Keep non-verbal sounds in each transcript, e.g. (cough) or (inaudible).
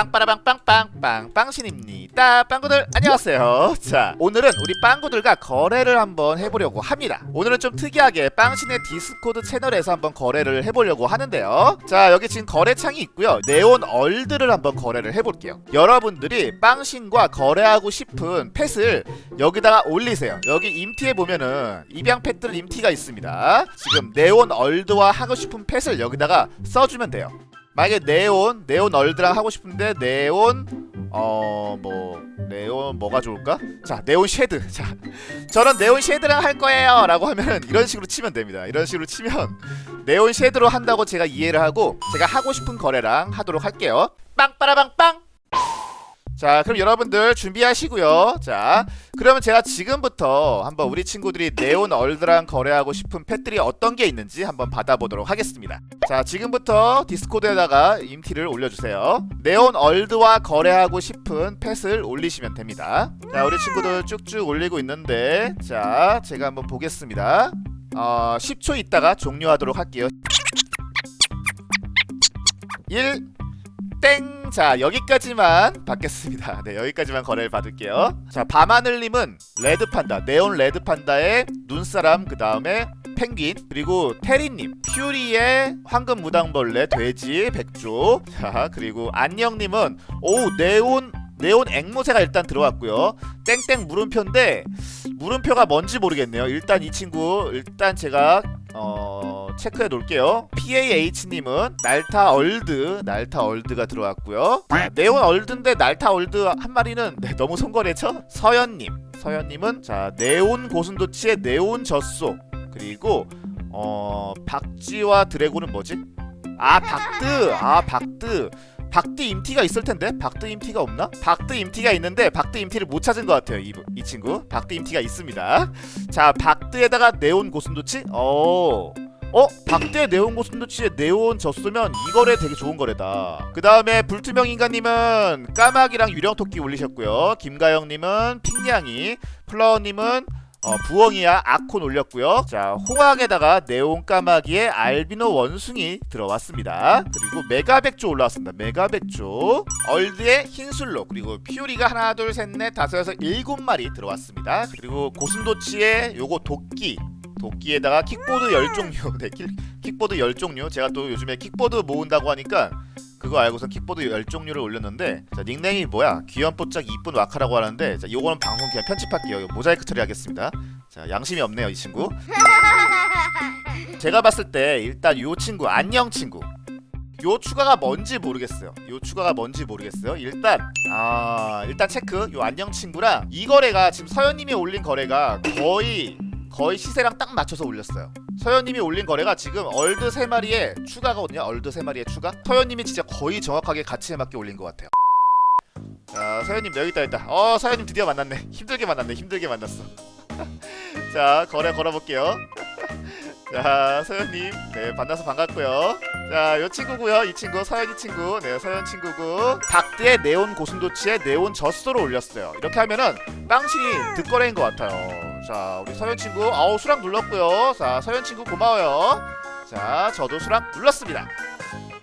빵빠라빵 빵빵 빵 빵신입니다. 빵구들 안녕하세요. 자 오늘은 우리 빵구들과 거래를 한번 해보려고 합니다. 오늘은 좀 특이하게 빵신의 디스코드 채널에서 한번 거래를 해보려고 하는데요. 자 여기 지금 거래창이 있고요. 네온 얼드를 한번 거래를 해볼게요. 여러분들이 빵신과 거래하고 싶은 펫을 여기다가 올리세요. 여기 임티에 보면은 입양 펫들 임티가 있습니다. 지금 네온 얼드와 하고 싶은 펫을 여기다가 써주면 돼요 만약에 네온 네온 얼드랑 하고 싶은데 네온 어 뭐 네온 뭐가 좋을까? 자 네온 쉐드 (laughs) 자 저는 네온 쉐드랑 할 거예요 라고 하면 이런 식으로 치면 됩니다. 이런 식으로 치면 네온 쉐드로 한다고 제가 이해를 하고 제가 하고 싶은 거래랑 하도록 할게요. 빵빠라빵빵 자 그럼 여러분들 준비하시고요. 자 그러면 제가 지금부터 한번 우리 친구들이 네온 얼드랑 거래하고 싶은 펫들이 어떤 게 있는지 한번 받아보도록 하겠습니다. 자 지금부터 디스코드에다가 임티를 올려주세요. 네온 얼드와 거래하고 싶은 펫을 올리시면 됩니다. 자 우리 친구들 쭉쭉 올리고 있는데 자 제가 한번 보겠습니다. 어 10초 있다가 종료하도록 할게요. 1 땡! 자, 여기까지만 받겠습니다. (laughs) 네, 여기까지만 거래를 받을게요. 자, 밤하늘님은 레드판다, 네온 레드판다의 눈사람, 그 다음에 펭귄, 그리고 테리님, 퓨리의 황금 무당벌레, 돼지, 백조. 자, 그리고 안녕님은, 오, 네온, 네온 앵무새가 일단 들어왔고요. 땡땡 물음표인데, 물음표가 뭔지 모르겠네요. 일단 이 친구, 일단 제가, 어, 체크해 놓을게요. PAH님은 날타 얼드, 날타 얼드가 들어왔고요. 자, 네온 얼드인데 날타 얼드 한 마리는 네, 너무 손거래죠? 서현님, 서현님은 자 네온 고슴도치의 네온 젖소 그리고 어 박쥐와 드래곤은 뭐지? 아 박드, 아 박드. 박드 임티가 있을 텐데 박드 임티가 없나? 박드 임티가 있는데 박드 임티를 못 찾은 것 같아요 이, 이 친구 박드 임티가 있습니다 자 박드에다가 네온 고슴도치 어 어? 박대 네온 고슴도치에 네온 졌으면 이 거래 되게 좋은 거래다. 그 다음에 불투명 인간님은 까마귀랑 유령토끼 올리셨고요. 김가영님은 핑냥이, 플라워님은 어, 부엉이야 아콘 올렸고요. 자 홍황에다가 네온 까마귀의 알비노 원숭이 들어왔습니다. 그리고 메가 백조 올라왔습니다. 메가 백조, 얼드의 흰술로 그리고 피오리가 하나 둘 셋 넷 다섯 여섯 일곱 마리 들어왔습니다. 그리고 고슴도치의 요거 도끼 도끼에다가 킥보드 열 종류. 네, 킥, 킥보드 열 종류. 제가 또 요즘에 킥보드 모은다고 하니까 그거 알고서 킥보드 열 종류를 올렸는데 자 닉네임이 뭐야? 귀염뽀짝 이쁜 와카라고 하는데 자 요거는 방송 그냥 편집할게요. 모자이크 처리하겠습니다. 자 양심이 없네요 이 친구. 제가 봤을 때 일단 요 친구 안녕 친구. 요 추가가 뭔지 모르겠어요. 요 추가가 뭔지 모르겠어요. 일단 아 일단 체크. 요 안녕 친구랑 이 거래가 지금 서현님이 올린 거래가 거의 거의 시세랑 딱 맞춰서 올렸어요. 서현님이 올린 거래가 지금 얼드 세 마리에 추가거든요. 얼드 세 마리에 추가. 서현님이 진짜 거의 정확하게 가치에 맞게 올린 것 같아요. 자, 서현님 여기 있다 있다. 어, 서현님 드디어 만났네. 힘들게 만났네. 힘들게 만났어. (laughs) 자, 거래 걸어볼게요. (laughs) 자, 서현님, 네 만나서 반갑고요. 자, 요 친구고요. 이 친구 서현이 친구, 네 서현 친구고. 박드의 네온 고슴도치의 네온 젖소를 올렸어요. 이렇게 하면은 빵신이 득거래인 것 같아요. 자, 우리 서현 친구, 아우 수락 눌렀고요. 자, 서현 친구 고마워요. 자, 저도 수락 눌렀습니다.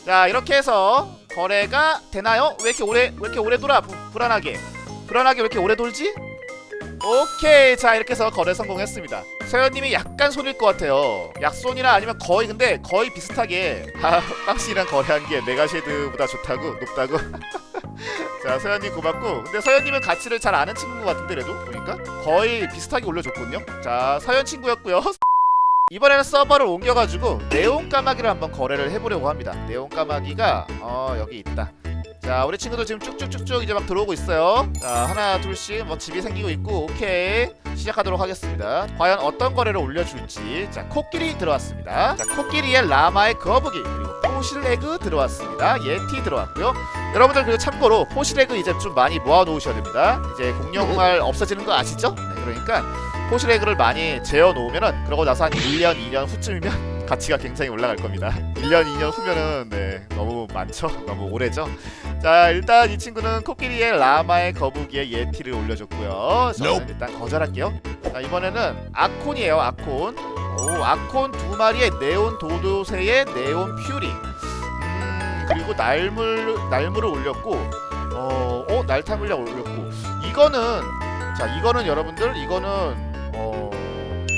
자, 이렇게 해서 거래가 되나요? 왜 이렇게 오래 왜 이렇게 오래 돌아? 부, 불안하게. 불안하게 왜 이렇게 오래 돌지? 오케이 자 이렇게 해서 거래 성공했습니다 서현님이 약간 손일 것 같아요 약손이나 아니면 거의 근데 거의 비슷하게 아 빵씨랑 거래한 게 메가쉐드보다 좋다고 높다고 (laughs) 자 서현님 고맙고. 근데 서현님은 가치를 잘 아는 친구인 것 같은데 그래도? 보니까? 거의 비슷하게 올려줬군요. 자 서현 친구였고요. (laughs) 이번에는 서버를 옮겨가지고 네온 까마귀를 한번 거래를 해보려고 합니다. 네온 까마귀가 어 여기 있다. 자 우리 친구들 지금 쭉쭉쭉쭉 이제 막 들어오고 있어요. 자 하나 둘씩 뭐 집이 생기고 있고 오케이. 시작하도록 하겠습니다. 과연 어떤 거래를 올려줄지. 자 코끼리 들어왔습니다. 자 코끼리의 라마의 거북이. 그리고 포실레그 들어왔습니다. 예티 들어왔고요. 여러분들 그리고 참고로 포실레그 이제 좀 많이 모아놓으셔야 됩니다. 이제 공룡말 없어지는 거 아시죠? 네, 그러니까 포실레그를 많이 재어 놓으면은 그러고 나서 한 1년 2년 후쯤이면 (laughs) 가치가 굉장히 올라갈 겁니다. 1년 2년 후면은 네 너무 많죠? 너무 오래죠? 자 일단 이 친구는 코끼리의 라마의 거북이의 예티를 올려줬고요. 저는 일단 거절할게요. 자 이번에는 아콘이에요 아콘. 오 아콘 두 마리의 네온 도도새의 네온 퓨리. 음 그리고 날물 날물을 올렸고 어, 어 날타 물량 올렸고 이거는 자 이거는 여러분들 이거는 어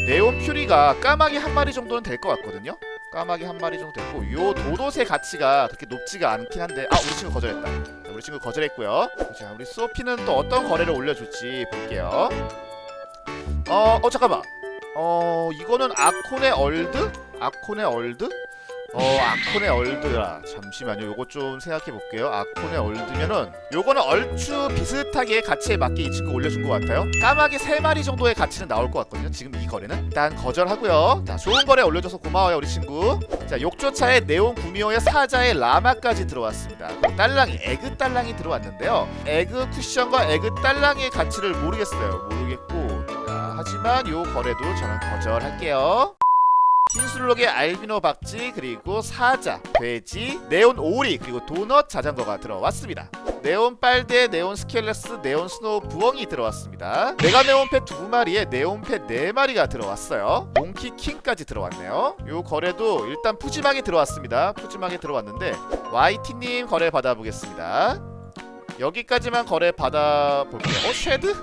네온 퓨리가 까마귀 한 마리 정도는 될 것 같거든요. 까마귀 한 마리 정도 됐고 요 도도새 가치가 그렇게 높지가 않긴 한데 아 우리 친구 거절했다. 자, 우리 친구 거절했고요. 자 우리 소피는 또 어떤 거래를 올려줄지 볼게요. 어, 어 잠깐만. 어 이거는 아콘의 얼드? 아콘의 얼드? 어 아콘의 얼드라. 잠시만요. 요거 좀 생각해 볼게요. 아콘의 얼드면은 요거는 얼추 비슷하게 가치에 맞게 이 친구 올려준 것 같아요. 까마귀 3마리 정도의 가치는 나올 것 같거든요. 지금 이 거래는. 일단 거절하고요. 자 좋은 거래 올려줘서 고마워요 우리 친구. 자 욕조차에 네온 구미호의 사자의 라마까지 들어왔습니다. 딸랑이 에그 딸랑이 들어왔는데요. 에그 쿠션과 에그 딸랑이의 가치를 모르겠어요. 모르겠고. 자, 하지만 요 거래도 저는 거절할게요 흰술록의 알비노 박쥐 그리고 사자, 돼지, 네온 오리 그리고 도넛 자전거가 들어왔습니다. 네온 빨대, 네온 스켈레스, 네온 스노우 부엉이 들어왔습니다. 메가 네온패 두 마리에 네온패 네 마리가 들어왔어요. 몽키 킹까지 들어왔네요. 요 거래도 일단 푸짐하게 들어왔습니다. 푸짐하게 들어왔는데 YT님 거래 받아보겠습니다. 여기까지만 거래 받아볼게요. 어 쉐드?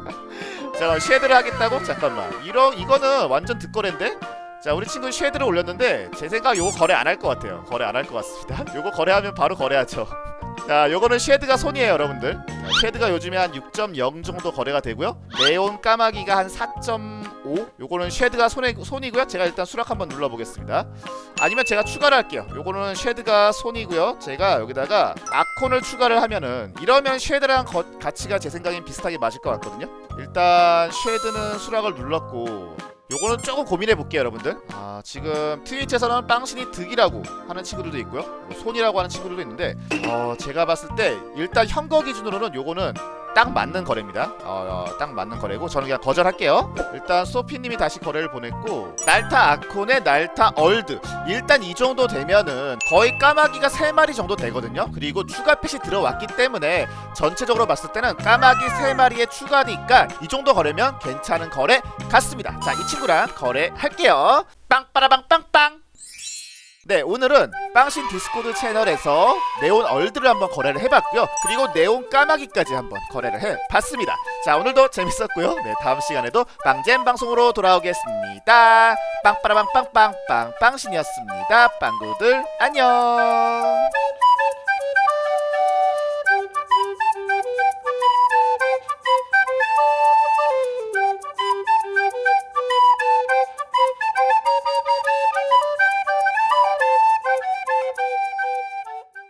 (laughs) 자 쉐드를 하겠다고? 잠깐만 이런 이거는 완전 득거래인데? 자 우리 친구 쉐드를 올렸는데 제 생각 요거 거래 안 할 것 같아요. 거래 안 할 것 같습니다. (laughs) 요거 거래하면 바로 거래하죠. (laughs) 자 요거는 쉐드가 손이에요 여러분들. 자, 쉐드가 요즘에 한 6.0 정도 거래가 되고요. 네온 까마귀가 한 4.5 요거는 쉐드가 손에, 손이고요. 제가 일단 수락 한번 눌러보겠습니다. 아니면 제가 추가를 할게요. 요거는 쉐드가 손이고요. 제가 여기다가 아콘을 추가를 하면은 이러면 쉐드랑 거, 가치가 제 생각엔 비슷하게 맞을 것 같거든요. 일단 쉐드는 수락을 눌렀고 요거는 조금 고민해 볼게요 여러분들. 아 지금 트위치에서는 빵신이 득이라고 하는 친구들도 있고요. 뭐 손이라고 하는 친구들도 있는데 어 제가 봤을 때 일단 현거 기준으로는 요거는 딱 맞는 거래입니다. 어, 어, 딱 맞는 거래고 저는 그냥 거절할게요. 일단 소피님이 다시 거래를 보냈고 날타 아콘의 날타 얼드. 일단 이 정도 되면은 거의 까마귀가 3마리 정도 되거든요. 그리고 추가 펫이 들어왔기 때문에 전체적으로 봤을 때는 까마귀 3마리에 추가니까 이 정도 거래면 괜찮은 거래 같습니다. 자 이 친구랑 거래할게요. 빵빠라빵빵빵 네 오늘은 빵신 디스코드 채널에서 네온 얼드를 한번 거래를 해봤고요. 그리고 네온 까마귀까지 한번 거래를 해봤습니다. 자 오늘도 재밌었고요. 네 다음 시간에도 빵잼 방송으로 돌아오겠습니다. 빵빠라빵빵빵빵 빵신이었습니다. 빵구들 안녕